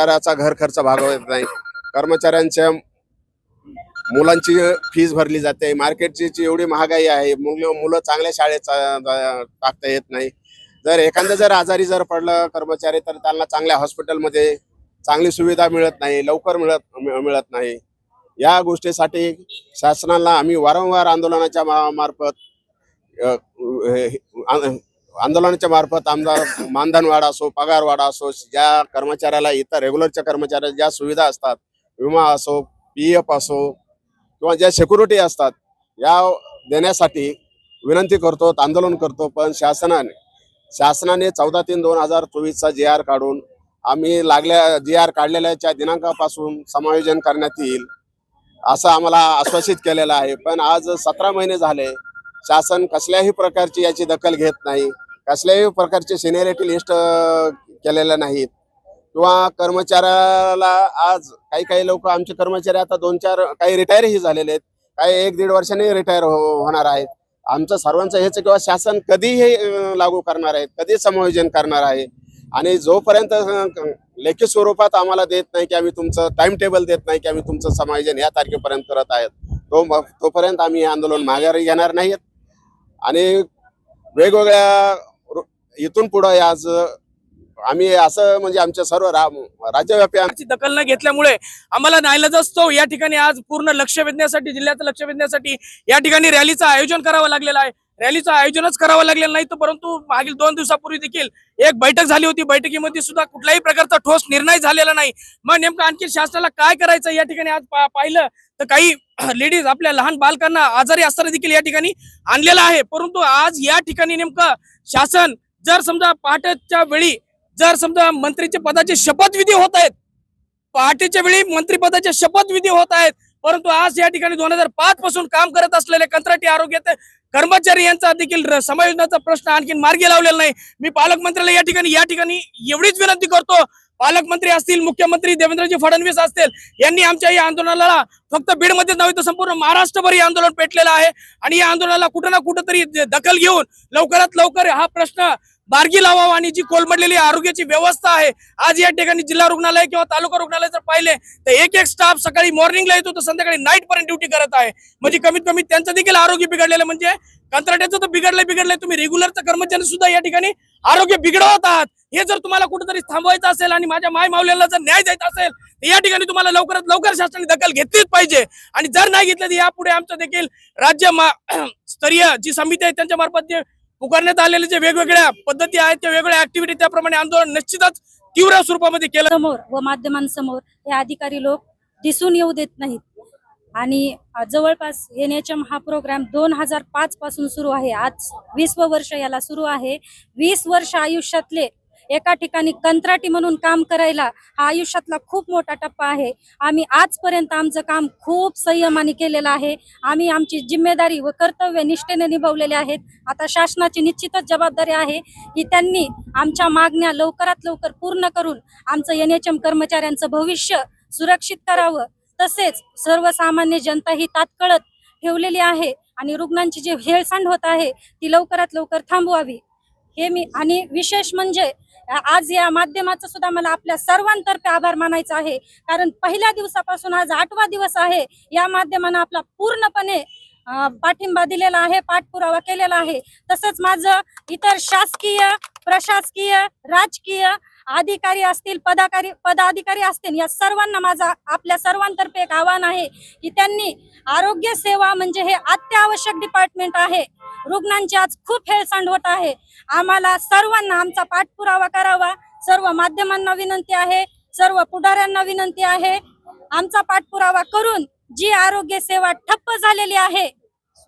कर्मचाऱ्याचा घर खर्च भागवत नाही. कर्मचाऱ्यांच्या मुलांची फीज भरली जाते. मार्केटची जी एवढी महागाई आहे मुलं मुलं चांगल्या शाळेत टाकता येत नाही. जर एखादं जर आजारी जर पडलं कर्मचारी तर त्यांना चांगल्या हॉस्पिटलमध्ये चांगली सुविधा मिळत नाही लवकर मिळत मिळत नाही. या गोष्टीसाठी शासनाला आम्ही वारंवार आंदोलनाच्या मार्फत आंदोलनाच्या मार्फत आमदार मानधन वाढ असो पगार वाढ असो ज्या कर्मचाऱ्याला इतर रेग्युलरच्या कर्मचाऱ्याला ज्या सुविधा असतात विमा असो पी एफ असो किंवा ज्या सिक्युरिटी असतात या देण्यासाठी विनंती करतो आंदोलन करतो पण शासनाने शासनाने चौदा तीन दोन हजार चोवीसचा जे आर काढून आम्ही लागल्या जे आर काढलेल्याच्या दिनांकापासून समायोजन करण्यात येईल असं आम्हाला आश्वासित केलेलं आहे. पण आज सतरा महिने झाले शासन कसल्याही प्रकारची याची दखल घेत नाही कसल्याही प्रकारचे सिनेरिटी लिस्ट केलेल्या नाहीत किंवा कर्मचाऱ्याला आज काही काही लोक आमचे कर्मचारी आता दोन चार काही रिटायरही झालेले आहेत. काही एक दीड वर्षाने रिटायर हो, होणार आहेत. आमचं सर्वांचं हेच किंवा शासन कधी हे लागू करणार आहे कधी समायोजन करणार आहे. आणि जोपर्यंत लेखी स्वरूपात आम्हाला देत नाही की आम्ही तुमचं टाइम टेबल देत नाही की आम्ही तुमचं समायोजन या तारखेपर्यंत करत आहेत तो तोपर्यंत आम्ही हे आंदोलन माघारी घेणार नाहीत आणि वेगवेगळ्या इथून पुढे आज आम्ही असं म्हणजे आमच्या सर्व रा राज्यव्यापी आमची दखल न घेतल्यामुळे आम्हाला नाईलाजास्तव या ठिकाणी आज पूर्ण लक्ष वेधण्यासाठी जिल्ह्याचं लक्ष वेधण्यासाठी या ठिकाणी रॅलीचं आयोजन करावं लागलेलं आहे. रॅलीचं आयोजनच करावं लागलेलं नाही तर परंतु मागील दोन दिवसापूर्वी देखील एक बैठक झाली होती. बैठकीमध्ये सुद्धा कुठल्याही प्रकारचा ठोस निर्णय झालेला नाही. मग नेमकं आणखी शासनाला काय करायचं या ठिकाणी आज पाहिलं तर काही लेडीज आपल्या लहान बालकांना आजारी असताना देखील या ठिकाणी आणलेलं आहे. परंतु आज या ठिकाणी नेमकं शासन जर समजा पहाटेच्या वेळी जर समजा मंत्रीच्या पदाचे शपथविधी होत आहेत पहाटेच्या वेळी मंत्रीपदाचे शपथविधी होत आहेत परंतु आज या ठिकाणी दोन हजार पाच पासून काम करत असलेले कंत्राटी आरोग्य कर्मचारी यांचा देखील समायोजनाचा प्रश्न आणखी मार्गी लावलेला नाही. मी पालकमंत्र्याला या ठिकाणी या ठिकाणी एवढीच विनंती करतो. पालकमंत्री असतील मुख्यमंत्री देवेंद्रजी फडणवीस असतील यांनी आमच्या या आंदोलनाला फक्त बीडमध्येच नव्हे तर संपूर्ण महाराष्ट्रभर हे आंदोलन पेटलेलं आहे. आणि या आंदोलनाला कुठं ना कुठं तरी दखल घेऊन लवकरात लवकर हा प्रश्न मार्गी लावावं आणि जी कोलमडलेली आरोग्याची व्यवस्था आहे आज या ठिकाणी जिल्हा रुग्णालय किंवा तालुका रुग्णालय जर पाहिले तर एक एक स्टाफ सकाळी मॉर्निंगला येतो तर संध्याकाळी नाईट पर्यंत ड्युटी करत आहे. म्हणजे कमीत कमी त्यांचं देखील आरोग्य बिघडलेलं म्हणजे कंत्राट्याचं तर बिघडलं बिघडलंय. तुम्ही रेग्युलरचा कर्मचारी सुद्धा या ठिकाणी आरोग्य बिघडवत आहात. हे जर तुम्हाला कुठेतरी थांबवायचं असेल आणि माझ्या माय मावल्याला जर न्याय द्यायचा असेल तर या ठिकाणी तुम्हाला लवकरात लवकर शासनाने दखल घेतलीच पाहिजे. आणि जर नाही घेतलं तर यापुढे आमचं देखील राज्य स्तरीय जी समिती आहे त्यांच्या मार्फत जे पुकारण्यात आलेले जे वेगवेगळ्या पद्धती आहेत त्या वेगवेगळ्या ऍक्टिव्हिटी त्याप्रमाणे आंदोलन निश्चितच तीव्र स्वरूपामध्ये केलं. समोर व माध्यमांसमोर हे अधिकारी लोक दिसून येऊ देत नाहीत. आणि जवळपास एन एच एम हा प्रोग्राम दोन हजार पाच पासून सुरू आहे. आज वीस वर्ष याला सुरू आहे. वीस वर्ष आयुष्यातले एका ठिकाणी कंत्राटी म्हणून काम करायला हा आयुष्यातला खूप मोठा टप्पा आहे. आम्ही आजपर्यंत आमचं काम खूप संयमाने केलेलं आहे. आम्ही आमची जिम्मेदारी व कर्तव्य निष्ठेने निभावलेले आहेत. आता शासनाची निश्चितच जबाबदारी आहे की त्यांनी आमच्या मागण्या लवकरात लवकर पूर्ण करून आमचं एन एच एम कर्मचाऱ्यांचं भविष्य सुरक्षित करावं. तसेच सर्वसामान्य जनता ही तात्कळत ठेवलेली आहे आणि रुग्णांची जी हेळसांड होत आहे ती लवकरात लवकर थांबवावी. हे मी आणि विशेष म्हणजे आज या माध्यमाचं सुद्धा मला आपल्या सर्वांतर्फे आभार मानायचा आहे. कारण पहिल्या दिवसापासून आज आठवा दिवस आहे. या माध्यमानं आपला पूर्णपणे पाठिंबा दिलेला आहे पाठपुरावा केलेला आहे. तसंच माझं इतर शासकीय प्रशासकीय राजकीय अधिकारी असतील पदाकारी पदाधिकारी असतील या सर्वांना माझा आपल्या सर्वांतर्फे एक आव्हान आहे की त्यांनी आरोग्य सेवा म्हणजे हे अत्यावश्यक डिपार्टमेंट आहे. रुग्णांची आज खूप हेळसांड होत आहे. आम्हाला सर्वांना आमचा पाठपुरावा करावा. सर्व माध्यमांना विनंती आहे. सर्व पुढाऱ्यांना विनंती आहे. आमचा पाठपुरावा करून जी आरोग्य सेवा ठप्प झालेली आहे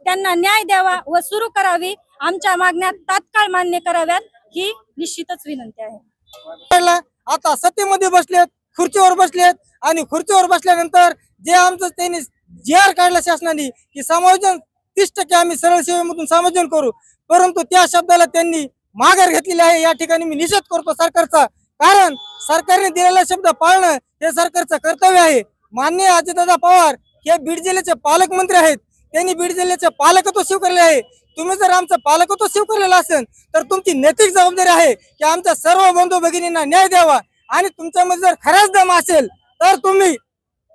त्यांना न्याय द्यावा व सुरू करावी. आमच्या मागण्या तात्काळ मान्य कराव्यात ही निश्चितच विनंती आहे. आता सत्तेमध्ये बसलेत खुर्चीवर बसलेत आणि खुर्चीवर बसल्यानंतर जे आमचं त्यांनी जे आर काढला शासनाने की समायोजन तीस टक्के आम्ही सरळ सेवेमधून समायोजन करू. परंतु त्या शब्दाला त्यांनी माघार घेतलेली आहे. या ठिकाणी मी निषेध करतो सरकारचा. कारण सरकारने दिलेला शब्द पाळणं हे सरकारचं कर्तव्य आहे. माननीय अजितदादा पवार हे बीड जिल्ह्याचे पालकमंत्री आहेत. त्यांनी बीड जिल्ह्याचे पालकत्व स्वीकारले आहे. तुम्ही जर आमचं पालकत्व स्वीकारलेलं असेल तर तुमची नैतिक जबाबदारी आहे की आमच्या सर्व बंधू भगिनींना न्याय द्यावा. आणि तुमच्यामध्ये जर खराच दम असेल तर तुम्ही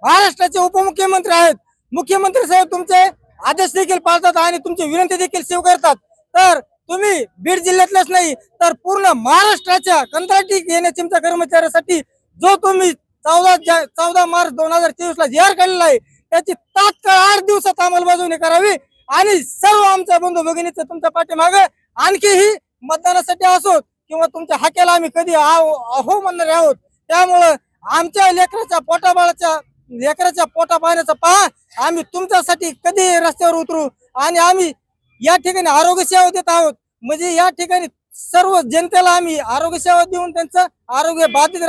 महाराष्ट्राचे उपमुख्यमंत्री आहेत. मुख्यमंत्री साहेब तुमचे आदेश देखील पाळतात आणि तुमची विनंती देखील स्वीकारतात तर तुम्ही बीड जिल्ह्यातलेच नाही तर पूर्ण महाराष्ट्राच्या कंत्राटी येण्या कर्मचाऱ्यासाठी जो तुम्ही चौदा चौदा मार्च दोन हजार चोवीस ला जी काढलेला आहे त्याची तात्काळ आठ दिवसात अंमलबजावणी करावी. आणि सर्व आमच्या बंधू भगिनीचं तुमच्या पाठीमाग आणखीही मतदानासाठी असोत किंवा तुमच्या हाक्याला आम्ही कधी आहो अहो म्हणणारे आहोत. त्यामुळं आमच्या लेकराच्या पोटाबाळाच्या लेकराच्या पोटा पाहण्याचा पहा. आम्ही तुमच्यासाठी कधी रस्त्यावर उतरू आणि आम्ही या ठिकाणी आरोग्य सेवा देत आहोत. म्हणजे या ठिकाणी सर्व जनतेला आम्ही आरोग्य सेवा देऊन त्यांचं आरोग्य बाधित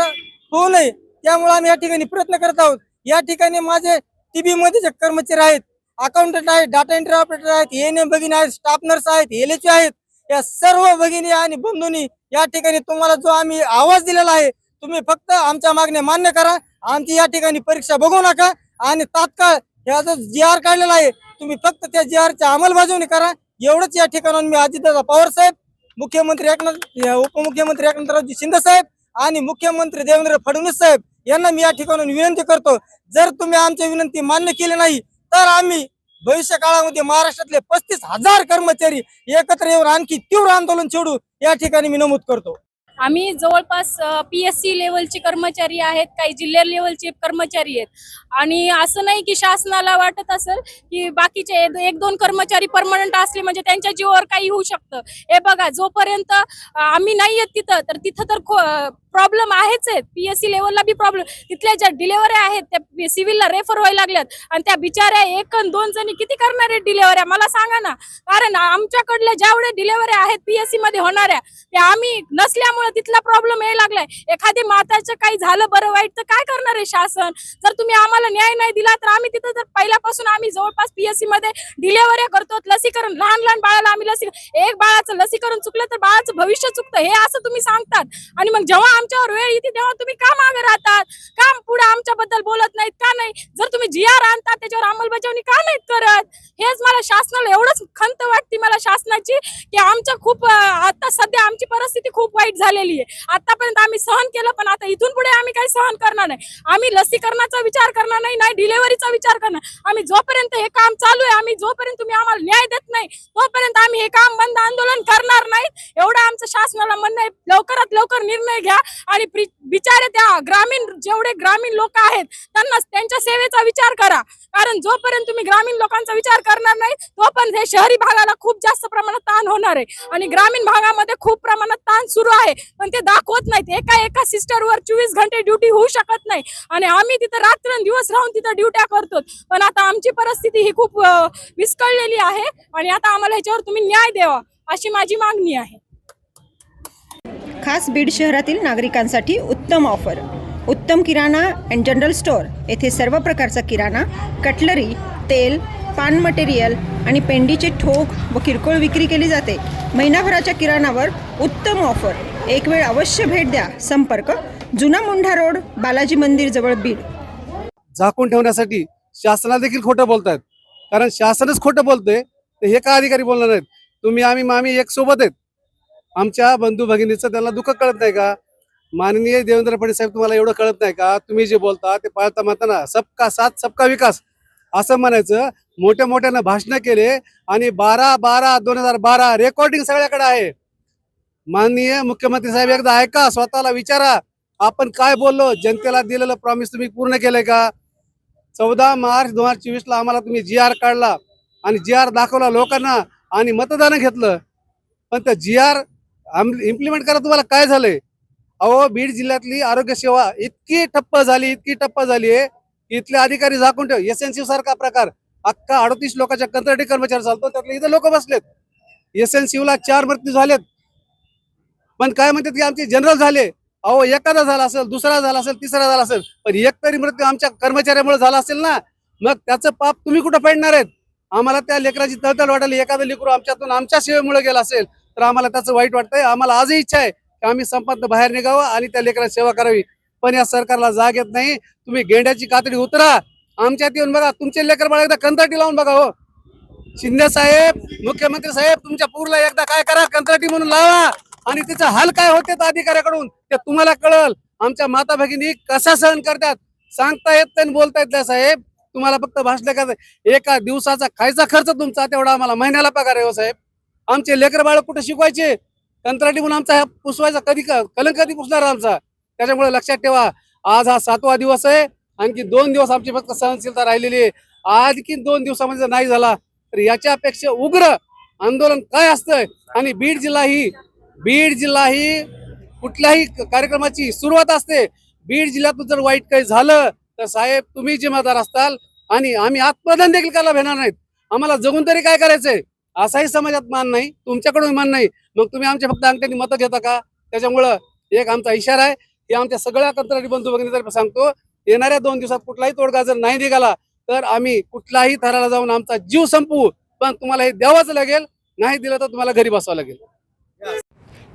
होऊ नये. त्यामुळे आम्ही या ठिकाणी प्रयत्न करत आहोत. या ठिकाणी माझे टीबी मध्ये जे कर्मचारी आहेत. अकाउंटंट आहेत डाटा एंट्री ऑपरेटर आहेत एन एम भगिनी आहेत स्टाफ नर्स आहेत एल एच आहेत. या सर्व भगिनी आणि बंधूंनी या ठिकाणी तुम्हाला जो आम्ही आवाज दिलेला आहे तुम्ही फक्त आमच्या मागण्या मान्य करा. आमची या ठिकाणी परीक्षा बघू नका आणि तात्काळ ह्या जो जी आर काढलेला आहे तुम्ही फक्त त्या जी आरची अंमलबजावणी करा. एवढंच या ठिकाणाहून मी अजितदादा पवार साहेब मुख्यमंत्री एकनाथ उपमुख्यमंत्री एकनाथरावजी शिंदे साहेब आणि मुख्यमंत्री देवेंद्र फडणवीस साहेब यांना मी या ठिकाणाहून विनंती करतो जर तुम्ही आमची विनंती मान्य केली नाही तर आम्ही भविष्य काळामध्ये महाराष्ट्रातले पस्तीस हजार कर्मचारी एकत्र येऊन आणखी तीव्र आंदोलन छेडू या ठिकाणी मी नमूद करतो. आम्ही जवळपास पी एस सी लेवलचे कर्मचारी आहेत काही जिल्हा लेवलचे कर्मचारी आहेत. आणि असं नाही की शासनाला वाटत असेल की बाकीचे एक- दोन कर्मचारी परमनंट असले म्हणजे त्यांच्या जीवावर काही होऊ शकतं. हे बघा जोपर्यंत आम्ही नाही येत तिथं तर तिथं तर प्रॉब्लेम आहेच आहेत पी एस सी लेवलला बी प्रॉब्लेम तिथल्या ज्या डिलेवऱ्या आहेत त्या सिव्हिलला रेफर व्हायला लागल्यात. आणि त्या बिचाऱ्या एक दोन जणी किती करणार आहेत डिलेवऱ्या मला सांगा ना. कारण आमच्याकडल्या जेवढ्या डिलेवऱ्या आहेत पीएससी मध्ये होणाऱ्या त्या आम्ही नसल्यामुळे तिथला प्रॉब्लेम यायला लागलाय. एखादी माताचं काही झालं बरं वाईट तर काय करणार आहे शासन? जर तुम्ही आम्हाला न्याय नाही दिला तर आम्ही तिथं जर पहिल्यापासून आम्ही जवळपास पीएससी मध्ये डिलेवऱ्या करतो लसीकरण लहान लहान बाळाला आम्ही लसीकरण एक बाळाचं लसीकरण चुकलं तर बाळाचं भविष्य चुकतं हे असं तुम्ही सांगतात. आणि मग जेव्हा आमच्यावर वेळ येते तेव्हा तुम्ही का मागे राहतात? का पुढे आमच्याबद्दल बोलत नाहीत का नाही? जर तुम्ही जी आर आणता त्याच्यावर अंमलबजावणी का नाहीत करत? हेच मला शासनाला एवढंच खंत वाटते मला शासनाची की आमच्या खूप आता सध्या आमची परिस्थिती खूप वाईट झालेली आहे. आतापर्यंत आम्ही सहन केलं पण आता इथून पुढे आम्ही काही सहन करणार नाही. आम्ही लसीकरणाचा विचार करणार नाही नाही डिलेव्हरीचा विचार करणार. आम्ही जोपर्यंत हे काम चालू आहे आम्ही जोपर्यंत तुम्ही आम्हाला न्याय देत नाही तोपर्यंत आम्ही हे काम बंद आंदोलन करणार नाही. एवढं आमचं शासनाला म्हणणं आहे लवकरात लवकर निर्णय घ्या. आणि बिचारे त्या ग्रामीण जेवढे ग्रामीण लोक आहेत त्यांना त्यांच्या सेवेचा विचार करा. कारण जोपर्यंत तुम्ही ग्रामीण लोकांचा विचार करणार नाही तोपर्यंत हे शहरी भागाला खूप जास्त प्रमाणात ताण होणार आहे. आणि ग्रामीण भागामध्ये खूप प्रमाणात ताण सुरू आहे. पण ते दाखवत नाहीत. एका एका सिस्टरवर चोवीस घंटे ड्युटी होऊ शकत नाही. आणि आम्ही तिथं रात्रंदिवस राहून तिथं ड्युट्या करतो पण आता आमची परिस्थिती ही खूप विस्कळलेली आहे. आणि आता आम्हाला ह्याच्यावर तुम्ही न्याय द्यावा अशी माझी मागणी आहे. खास बीड शहरातील नागरिकांसाठी उत्तम ऑफर उत्तम किराणा अँड जनरल स्टोअर येथे सर्व प्रकारचा किराणा कटलरी तेल पान मटेरियल आणि पेंडीचे ठोक व किरकोळ विक्री केली जाते. महिनाभराच्या किराणावर उत्तम ऑफर एक वेळ अवश्य भेट द्या. संपर्क जुना मुंढा रोड बालाजी मंदिर जवळ बीड. झाकून ठेवण्यासाठी शासना देखील खोटं बोलतायत. कारण शासनच खोटं बोलतंय तर हे का अधिकारी बोलणार आहेत? तुम्ही आम्ही मामी एक सोबत आहेत. आमच्या बंधू भगिनीचं त्यांना दुःख कळत नाही का? माननीय देवेंद्र फडणवीस साहेब तुम्हाला एवढं कळत नाही का? तुम्ही जे बोलता ते पाळता म्हणताना सबका साथ सबका विकास. असं म्हणायचं मोठ्या मोठ्यानं भाषणं केले आणि बारा बारा दोन हजार बारा रेकॉर्डिंग सगळ्याकडे आहे. माननीय मुख्यमंत्री साहेब एकदा ऐका स्वतःला विचारा आपण काय बोललो जनतेला दिलेलं प्रॉमिस तुम्ही पूर्ण केलंय का? चौदा मार्च दोन हजार चोवीस ला आम्हाला तुम्ही जी आर काढला आणि जी आर दाखवला लोकांना आणि मतदान घेतलं. पण त्या जी आर इम्प्लिमेंट करा तुम्हाला काय झालंय? अहो बीड जिल्ह्यातली आरोग्य सेवा इतकी ठप्प झाली इतकी ठप्प झाली आहे की इथले अधिकारी झाकून ठेव. एस एन सी सारखा प्रकार. अख्खा अडतीस लोकांच्या कंत्राटी कर्मचारी चालतो त्यातले इथं लोक बसलेत. एस एन ला चार मृत्यू झालेत. पण काय म्हणतात की आमचे जनरल झाले. अहो एखादा झाला असेल दुसरा झाला असेल तिसरा झाला असेल पण एक तरी मृत्यू आमच्या कर्मचाऱ्यामुळे झाला असेल ना मग त्याचं पाप तुम्ही कुठं फेडणार आहेत? आम्हाला त्या लेकराची तळतळ वाटायला एखादं लेकरू आमच्यातून आमच्या सेवेमुळे गेला असेल. तर आम्हाला त्याचं वाईट वाटतंय. आम्हाला आजही इच्छा आहे की आम्ही संपात बाहेर निघावं आणि त्या लेकरांची सेवा करावी. पण या सरकारला जाग येत नाही. तुम्ही गेंड्याची कातडी उतरा. आमच्यात येऊन बघा तुमचे लेकर बाळा एकदा कंत्राटी लावून बघा हो. शिंदे साहेब मुख्यमंत्री साहेब तुमच्या पूरला एकदा काय करा? कंत्राटी म्हणून लावा. आणि तिचा हाल काय होते त्या अधिकाऱ्याकडून ते तुम्हाला कळल. आमच्या माता भगिनी कसा सहन करतात? सांगता येत नाही बोलता येत नाही साहेब. तुम्हाला फक्त भाषण करायचं एका दिवसाचा खायचा खर्च तुमचा तेवढा आम्हाला महिन्याला पगार आहे हो साहेब. आमचे लेकर बाळ कुठे शिकवायचे? कंत्राटी म्हणून आमचा हा पुसवायचा कधी क- कलंक कधी पुसणार आमचा? त्याच्यामुळे लक्षात ठेवा आज हा सातवा दिवस आहे. आणखी दोन दिवस आमची फक्त सहनशीलता राहिलेली आहे. आणखी दोन दिवसामध्ये जर नाही झाला तर याच्यापेक्षा उग्र आंदोलन काय असतंय? आणि बीड जिल्हा ही बीड जिल्हा ही कुठल्याही कार्यक्रमाची सुरुवात असते. बीड जिल्ह्यातून जर वाईट काही झालं तर साहेब तुम्ही जिम्मेदार असताल आणि आम्ही आत्मदान देखील करायला भेणार नाहीत. आम्हाला जगून तरी काय करायचंय? असाही समाजात मान नाही तुमच्याकडून मान नाही. मग तुम्ही आमच्या फक्त अंगठ्याने मतं घेता का? त्याच्यामुळं एक आमचा इशारा आहे. की आमच्या सगळ्या कंत्राटी बंधू भगिनीतर्फे सांगतो येणाऱ्या दोन दिवसात कुठलाही तोडगा जर नाही निघाला तर आम्ही कुठलाही थराला जाऊन आमचा जीव संपवू. पण तुम्हाला हे द्यावंच लागेल नाही दिलं तर तुम्हाला घरी बसावं लागेल.